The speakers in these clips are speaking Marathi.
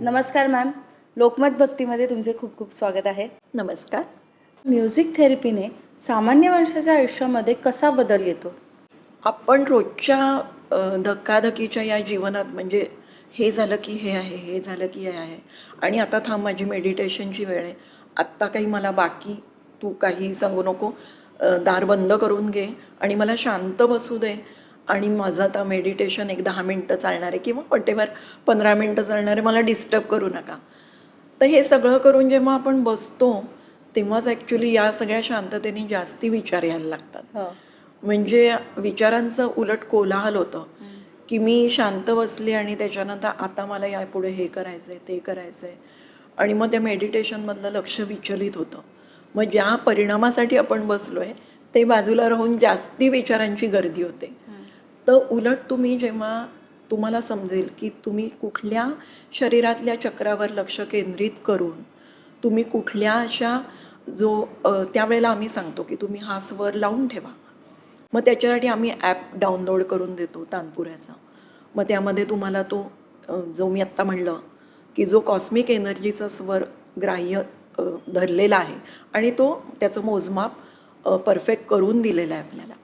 नमस्कार मॅम. लोकमत भक्तीमध्ये तुमचे खूप खूप स्वागत आहे. नमस्कार. म्युझिक थेरपीने सामान्य माणसाच्या आयुष्यामध्ये कसा बदल येतो? आपण रोजच्या धक्काधकीच्या या जीवनात म्हणजे हे झालं की हे आहे हे झालं की हे आहे. आणि आता थांब माझी मेडिटेशनची वेळ आहे. आत्ता काही मला बाकी तू काही सांगू नको. दार बंद करून घे आणि मला शांत बसू दे. आणि माझं आता मेडिटेशन एक दहा मिनटं चालणार आहे किंवा वटेवर पंधरा मिनटं चालणार आहे मला डिस्टर्ब करू नका. तर हे सगळं करून जेव्हा आपण बसतो तेव्हाच ॲक्च्युली या सगळ्या शांततेने जास्ती विचार यायला लागतात. हो. म्हणजे विचारांचं उलट कोलाहल होतं की मी शांत बसले आणि त्याच्यानंतर आता मला यापुढे हे करायचं आहे ते करायचं आहे आणि मग त्या मेडिटेशनमधलं लक्ष विचलित होतं. मग ज्या परिणामासाठी आपण बसलो आहे ते बाजूला राहून जास्ती विचारांची गर्दी होते. तर उलट तुम्ही जेव्हा तुम्हाला समजेल की तुम्ही कुठल्या शरीरातल्या चक्रावर लक्ष केंद्रित करून तुम्ही कुठल्या अशा जो त्यावेळेला आम्ही सांगतो की तुम्ही हा स्वर लावून ठेवा. मग त्याच्यासाठी आम्ही ॲप डाउनलोड करून देतो तानपुऱ्याचा. मग त्यामध्ये तुम्हाला तो जो मी आत्ता म्हणलं की जो कॉस्मिक एनर्जीचा स्वर ग्राह्य धरलेला आहे आणि तो त्याचं मोजमाप परफेक्ट करून दिलेला आहे आपल्याला.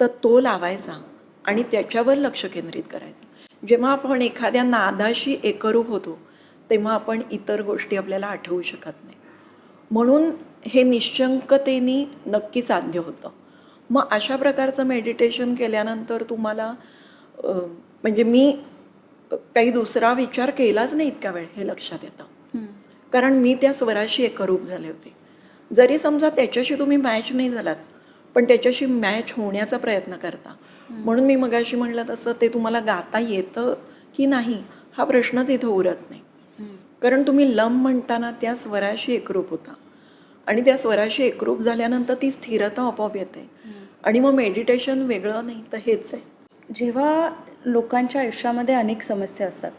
तर तो लावायचा. आणि त्याच्यावर लक्ष केंद्रित करायचं. जेव्हा आपण एखाद्या नादाशी एकरूप होतो तेव्हा आपण इतर गोष्टी आपल्याला आठवू शकत नाही. म्हणून हे निश्चंकतेने नक्की साध्य होतं. मग अशा प्रकारचं मेडिटेशन केल्यानंतर तुम्हाला म्हणजे मी काही दुसरा विचार केलाच नाही इतक्या वेळ हे लक्षात येतं. कारण मी त्या स्वराशी एकरूप झाले होते. जरी समजा त्याच्याशी तुम्ही मॅच नाही झालात पण त्याच्याशी मॅच होण्याचा प्रयत्न करता. म्हणून मी मगाशी म्हणलं तसं ते तुम्हाला गाता येतं की नाही हा प्रश्नच इथं उरत नाही. कारण तुम्ही लम म्हणताना त्या स्वराशी एकरूप होता. आणि त्या स्वराशी एकरूप झाल्यानंतर ती स्थिरता आपोआप येते. आणि मग मेडिटेशन वेगळं नाही तर हेच आहे. जेव्हा लोकांच्या आयुष्यामध्ये अनेक समस्या असतात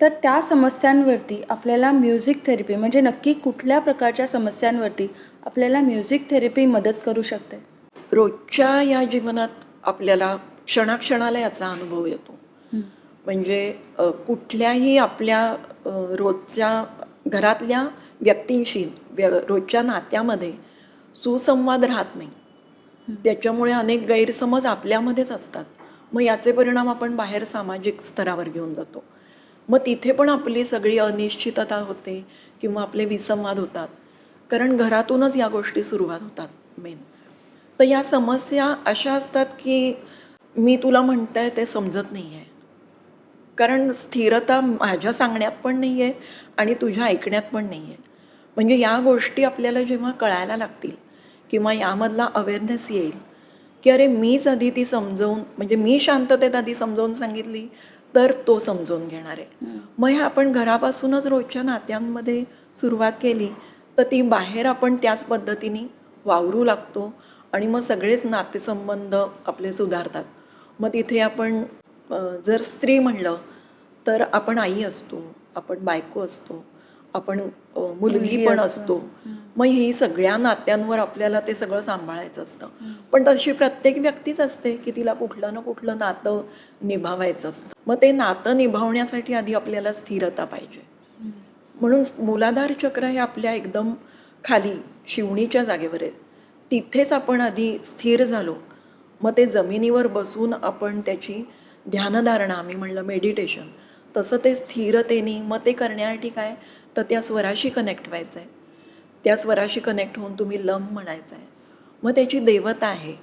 तर त्या समस्यांवरती आपल्याला म्युझिक थेरपी म्हणजे नक्की कुठल्या प्रकारच्या समस्यांवरती आपल्याला म्युझिक थेरपी मदत करू शकते? रोजच्या या जीवनात आपल्याला क्षणाक्षणाला याचा अनुभव येतो. म्हणजे कुठल्याही आपल्या रोजच्या घरातल्या व्यक्तींशी व्य रोजच्या नात्यामध्ये सुसंवाद राहत नाही. त्याच्यामुळे अनेक गैरसमज आपल्यामध्येच असतात. मग याचे परिणाम आपण बाहेर सामाजिक स्तरावर घेऊन जातो. मग तिथे पण आपली सगळी अनिश्चितता होते किंवा आपले विसंवाद होतात. कारण घरातूनच या गोष्टी सुरुवात होतात मेन. तर या समस्या अशा असतात की मी तुला म्हणताय ते समजत नाही आहे कारण स्थिरता माझ्या सांगण्यात पण नाही आहे आणि तुझ्या ऐकण्यात पण नाही आहे म्हणजे या गोष्टी आपल्याला जेव्हा कळायला लागतील किंवा यामधला अवेअरनेस येईल की अरे मीच आधी ती समजवून म्हणजे मी शांततेत आधी समजावून सांगितली तर तो समजून घेणार आहे. मग ह्या आपण घरापासूनच रोजच्या नात्यांमध्ये सुरुवात केली तर ती बाहेर आपण त्याच पद्धतीने वावरू लागतो आणि मग सगळेच नातेसंबंध आपले सुधारतात. मग तिथे आपण जर स्त्री म्हणलं तर आपण आई असतो आपण बायको असतो आपण मुलगी पण असतो. असतो. मग ही सगळ्या नात्यांवर आपल्याला ते सगळं सांभाळायचं असतं. पण तशी प्रत्येक व्यक्तीच असते की तिला कुठलं ना कुठलं नातं निभावायचं असतं. मग ते नातं निभावण्यासाठी आधी आपल्याला स्थिरता पाहिजे. म्हणून मूलाधार चक्र हे आपल्या एकदम खाली शिवणीच्या जागेवर आहे. तिथेच आपण आधी स्थिर झालो. मग ते जमिनीवर बसून आपण त्याची ध्यानधारणा आम्ही म्हणलं मेडिटेशन तसं ते स्थिरतेने मग ते करण्यासाठी काय? तर त्या स्वराशी कनेक्ट व्हायचं आहे त्या स्वराशी कनेक्ट होऊन तुम्ही लम म्हणायचं आहे मग त्याची देवता आहे.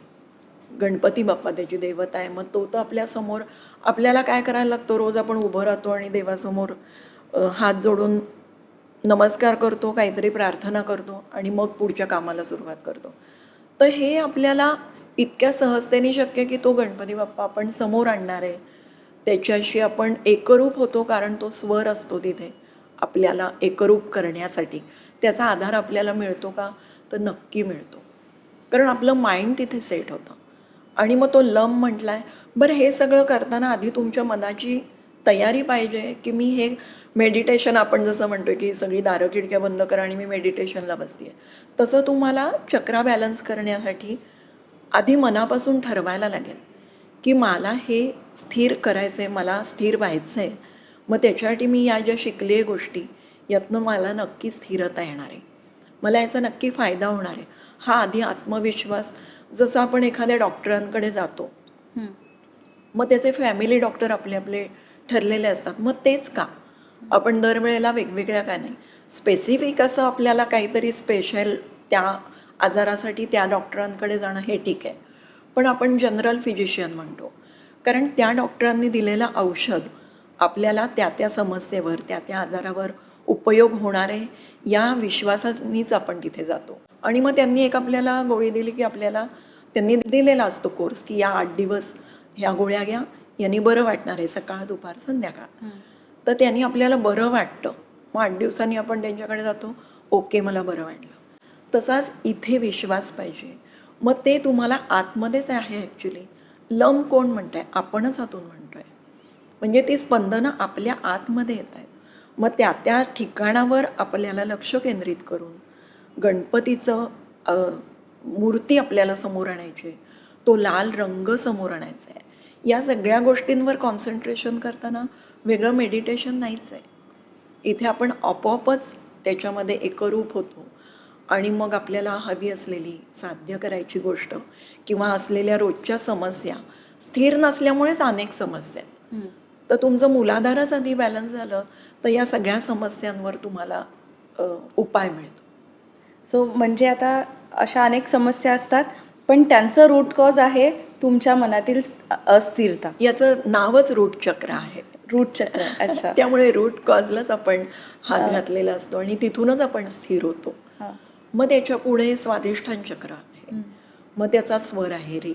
गणपती बाप्पा त्याची देवता आहे. मग तो तर आपल्यासमोर आपल्याला काय करायला लागतो? रोज आपण उभं राहतो आणि देवासमोर हात जोडून नमस्कार करतो काहीतरी प्रार्थना करतो आणि मग पुढच्या कामाला सुरुवात करतो. तर हे आपल्याला इतक्या सहजतेने शक्य की तो गणपती बाप्पा आपण समोर आणणार आहे. त्याच्याशी आपण एकरूप होतो कारण तो स्वर असतो तिथे आपल्याला एकरूप करण्यासाठी. त्याचा आधार आपल्याला मिळतो का? तर नक्की मिळतो. कारण आपलं माइंड तिथे सेट होतं. आणि मग तो लम म्हटला आहे बरं हे सगळं करताना आधी तुमच्या मनाची तयारी पाहिजे की मी हे मेडिटेशन आपण जसं म्हणतोय की सगळी दारं खिडक्या बंद करा आणि मी मेडिटेशनला बसते तसं तुम्हाला चक्रा बॅलन्स करण्यासाठी आधी मनापासून ठरवायला लागेल की मला हे स्थिर करायचं आहे मला स्थिर व्हायचं आहे मग त्याच्यासाठी मी या ज्या शिकले गोष्टी यातनं मला नक्की स्थिरता येणार आहे. मला याचा नक्की फायदा होणार आहे. हा आधी आत्मविश्वास जसं आपण एखाद्या डॉक्टरांकडे जातो. मग त्याचे फॅमिली डॉक्टर आपले आपले ठरलेले असतात. मग तेच का? आपण दरवेळेला वेगवेगळ्या का नाही. स्पेसिफिक असं आपल्याला काहीतरी स्पेशल त्या आजारासाठी त्या डॉक्टरांकडे जाणं हे ठीक आहे. पण आपण जनरल फिजिशियन म्हणतो. कारण त्या डॉक्टरांनी दिलेलं औषध आपल्याला त्या त्या समस्येवर त्या त्या आजारावर उपयोग होणार आहे या विश्वासानीच आपण तिथे जातो. आणि मग त्यांनी एक आपल्याला गोळी दिली की आपल्याला त्यांनी दिलेला असतो कोर्स की या आठ दिवस ह्या गोळ्या घ्या. यांनी बरं वाटणार आहे सकाळ दुपार संध्याकाळ. तर त्यांनी आपल्याला बरं वाटतं. मग आठ दिवसांनी आपण त्यांच्याकडे जातो. ओके मला बरं वाटलं. तसाच इथे विश्वास पाहिजे. मग ते तुम्हाला आतमध्येच आहे ॲक्च्युली लम कोण म्हणताय? आपणच आतून म्हणतोय. म्हणजे ती स्पंदनं आपल्या आतमध्ये येत आहेत. मग त्या त्या ठिकाणावर आपल्याला लक्ष केंद्रित करून गणपतीचं मूर्ती आपल्याला समोर आणायची. तो लाल रंग समोर आणायचा आहे. या सगळ्या गोष्टींवर कॉन्सन्ट्रेशन करताना वेगळं मेडिटेशन नाहीच आहे. इथे आपण आपोआपच त्याच्यामध्ये एकरूप होतो. आणि मग आपल्याला हवी असलेली साध्य करायची गोष्ट किंवा असलेल्या रोजच्या समस्या स्थिर नसल्यामुळेच अनेक समस्या आहेत. तर तुमचं मूलाधारच आधी बॅलन्स झालं तर या सगळ्या समस्यांवर तुम्हाला उपाय मिळतो. सो म्हणजे आता अशा अनेक समस्या असतात पण त्यांचं रूट कॉज आहे तुमच्या मनातील अस्थिरता. याचं नावच रूट चक्र आहे. रूट चक्र अच्छा. त्यामुळे रूट कॉजलाच आपण हात घातलेला असतो आणि तिथूनच आपण स्थिर होतो. मग त्याच्या पुढे स्वादिष्ठान चक्र आहे. मग त्याचा स्वर आहे रे.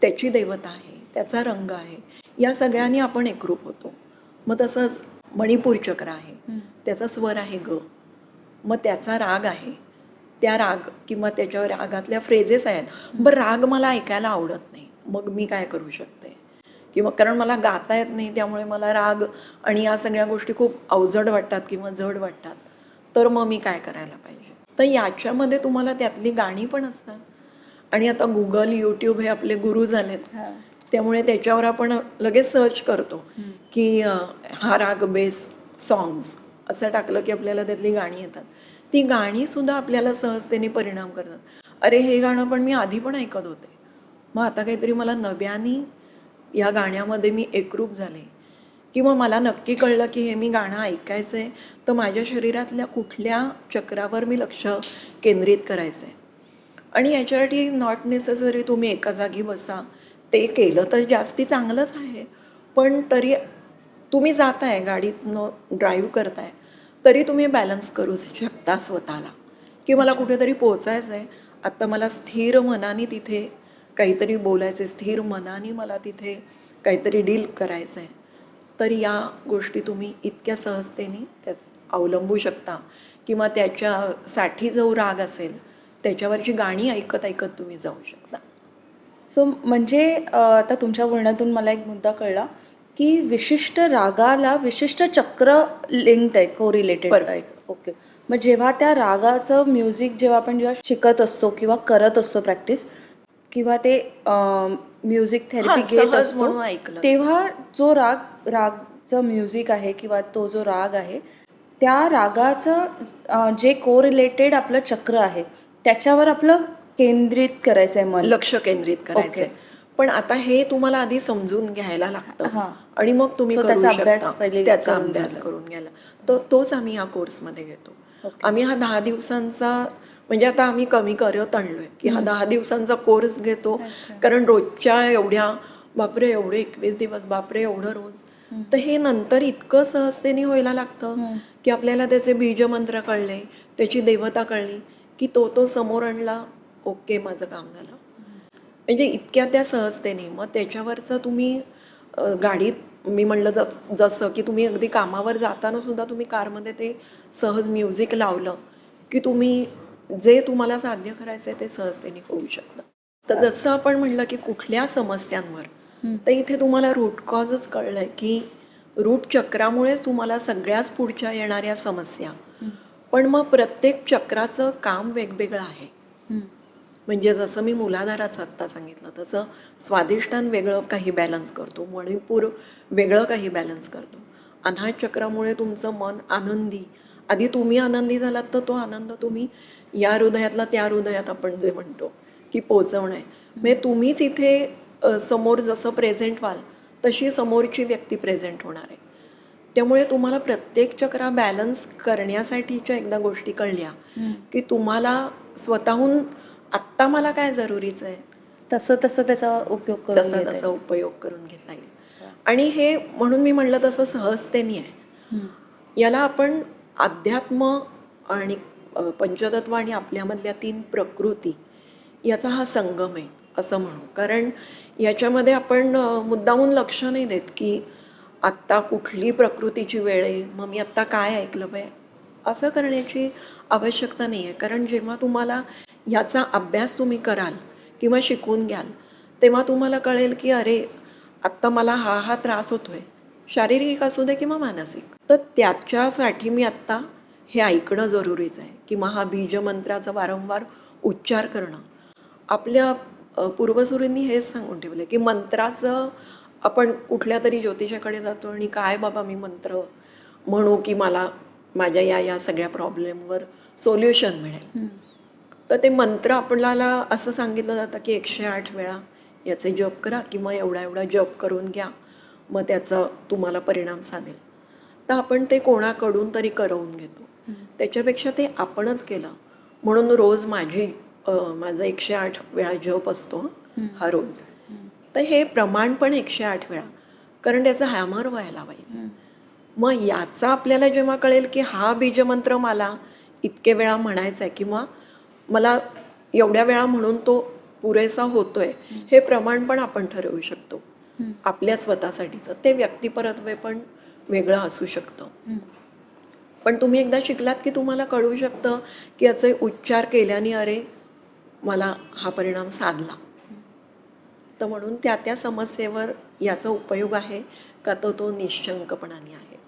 त्याची देवता आहे. त्याचा रंग आहे. या सगळ्यांनी आपण एकरूप होतो. मग तसंच मणिपूर चक्र आहे. त्याचा स्वर आहे ग. मग त्याचा राग आहे. त्या राग किंवा त्याच्यावर रागातल्या फ्रेजेस आहेत. बरं राग मला ऐकायला आवडत नाही. मग मी काय करू शकते? किंवा कारण मला गाता येत नाही त्यामुळे मला राग आणि या सगळ्या गोष्टी खूप अवजड वाटतात किंवा जड वाटतात. तर मग मी काय करायला पाहिजे? तर याच्यामध्ये तुम्हाला त्यातली गाणी पण असतात. आणि आता गुगल यूट्यूब हे आपले गुरु झालेत. त्यामुळे त्याच्यावर आपण लगेच सर्च करतो. की हा राग बेस सॉंग्स असं टाकलं की आपल्याला त्यातली गाणी येतात. ती गाणी सुद्धा आपल्याला सहजतेने परिणाम करतात. अरे हे गाणं पण मी आधी पण ऐकत होते. मग आता काहीतरी मला नव्याने या गाण्यामध्ये मी एकरूप झाले. किंवा मला नक्की कळलं की हे मी गाणं ऐकायचं आहे तर माझ्या शरीरातल्या कुठल्या चक्रावर मी लक्ष केंद्रित करायचं आहे आणि याच्यासाठी नॉट नेसेसरी तुम्ही एका जागी बसा. ते केलं तर जास्ती चांगलंच आहे. पण तरी तुम्ही जाताय गाडीतनं ड्राईव्ह करताय तरी तुम्ही बॅलन्स करू शकता स्वतःला. की मला कुठेतरी पोचायचं आहे आत्ता मला स्थिर मनाने तिथे काहीतरी बोलायचं आहे स्थिर मनाने मला तिथे काहीतरी डील करायचं आहे तर या गोष्टी तुम्ही इतक्या सहजतेने त्यात अवलंबू शकता. किंवा त्याच्यासाठी जो राग असेल त्याच्यावरची गाणी ऐकत ऐकत तुम्ही जाऊ शकता. सो म्हणजे अ, आता तुमच्या बोलण्यातून मला एक मुद्दा कळला की विशिष्ट रागाला विशिष्ट चक्र लिंक्ड आहे को रिलेटेड. आहे. ओके मग जेव्हा त्या रागाचं म्युझिक जेव्हा आपण जेव्हा शिकत असतो किंवा करत असतो प्रॅक्टिस किंवा ते म्युझिक थेरपी घेत असतो. तेव्हा जो राग रागचं म्युझिक आहे किंवा तो जो राग आहे त्या रागाचं जे को रिलेटेड आपलं चक्र आहे त्याच्यावर आपलं केंद्रित करायचं आहे मन लक्ष केंद्रित करायचंय. पण आता हे तुम्हाला आधी समजून घ्यायला लागतं. आणि मग तुम्ही त्याचा अभ्यास. पहिले त्याचा अभ्यास. करून घ्यायला तर तोच आम्ही या कोर्समध्ये घेतो. आम्ही हा दहा दिवसांचा म्हणजे आता आम्ही कमी करत आणलोय की हा दहा दिवसांचा कोर्स घेतो. कारण रोजच्या एवढ्या बापरे एवढे एकवीस दिवस बापरे एवढं रोज. तर हे नंतर इतकं सहजतेने व्हायला लागतं. की आपल्याला त्याचे बीजमंत्र कळले त्याची देवता कळली की तो तो समोर आणला ओके माझं काम झालं. म्हणजे इतक्या त्या सहजतेने. मग त्याच्यावरचं तुम्ही गाडीत मी म्हणलं जस जसं की तुम्ही अगदी कामावर जाताना सुद्धा तुम्ही कारमध्ये ते सहज म्युझिक लावलं की तुम्ही जे तुम्हाला साध्य करायचं आहे ते सहजतेने होऊ शकतं तर जसं आपण म्हणलं की कुठल्या समस्यांवर. तर इथे तुम्हाला रूट कॉजच कळलंय की रूट चक्रामुळेच तुम्हाला सगळ्याच पुढच्या येणाऱ्या समस्या. पण मग प्रत्येक चक्राचं काम वेगवेगळं आहे. म्हणजे जसं मी मुलाधाराचं आत्ता सांगितलं तसं स्वादिष्टान वेगळं काही बॅलन्स करतो मणिपूर वेगळं काही बॅलन्स करतो अनाहत चक्रामुळे तुमचं मन आनंदी आधी तुम्ही आनंदी झालात तर तो आनंद तुम्ही या हृदयातला त्या हृदयात आपण जे म्हणतो की पोचवणं आहे. म्हणजे तुम्हीच इथे समोर जसं प्रेझेंट व्हाल तशी समोरची व्यक्ती प्रेझेंट होणार आहे. त्यामुळे तुम्हाला प्रत्येक चक्रा बॅलन्स करण्यासाठीच्या एकदा गोष्टी कळल्या की तुम्हाला स्वतःहून आत्ता मला काय जरुरीचं आहे? तसं तसं त्याचा उपयोग तसा तसा. उपयोग करून घेता येईल. आणि हे म्हणून मी म्हणलं तसं सहजतेने आहे. याला आपण अध्यात्म आणि पंचतत्व आणि आपल्यामधल्या तीन प्रकृती याचा हा संगम आहे असं म्हणू. कारण याच्यामध्ये आपण मुद्दाहून मुद्दामून लक्ष नाही देत की आत्ता कुठली प्रकृतीची वेळ आहे मग मी आत्ता काय ऐकलं पाहिजे असं करण्याची आवश्यकता नाही आहे. कारण जेव्हा तुम्हाला याचा अभ्यास तुम्ही कराल किंवा शिकून घ्याल तेव्हा तुम्हाला कळेल की अरे आत्ता मला हा हा त्रास होतो आहे शारीरिक असू दे किंवा मानसिक तर त्याच्यासाठी मी आत्ता हे ऐकणं जरुरीचं आहे किंवा हा बीजमंत्राचा वारंवार उच्चार करणं. आपल्या पूर्वसुरींनी हेच सांगून ठेवलं की मंत्राचं आपण कुठल्या तरी ज्योतिषाकडे जातो आणि काय बाबा मी मंत्र म्हणू की मला माझ्या या या सगळ्या प्रॉब्लेमवर सोल्युशन मिळेल. तर ते मंत्र आपल्याला असं सांगितलं जातं की एकशे आठ वेळा याचे जप करा किंवा एवढा एवढा जप करून घ्या. मग त्याचा तुम्हाला परिणाम साधेल तर आपण ते कोणाकडून तरी करवून घेतो. त्याच्यापेक्षा ते आपणच केलं म्हणून रोज माझी माझा एकशे आठ वेळा जप असतो. हा रोज. तर हे प्रमाण पण एकशे आठ वेळा कारण त्याचं हॅमर व्हायला पाहिजे. मग याचा आपल्याला जेव्हा कळेल की हा बीजमंत्र मला इतके वेळा म्हणायचा आहे किंवा मला एवढ्या वेळा म्हणून तो पुरेसा होतोय हे प्रमाण पण आपण ठरवू शकतो. आपल्या स्वतःसाठीचं. ते व्यक्तिपरत्वे पण वेगळं असू शकतं. पण तुम्ही एकदा शिकलात की तुम्हाला कळू शकतं की याचे उच्चार केल्याने अरे मला हा परिणाम साधला. तर म्हणून त्या त्या समस्येवर याचा उपयोग आहे का? तो तो निशंकपणाने आहे.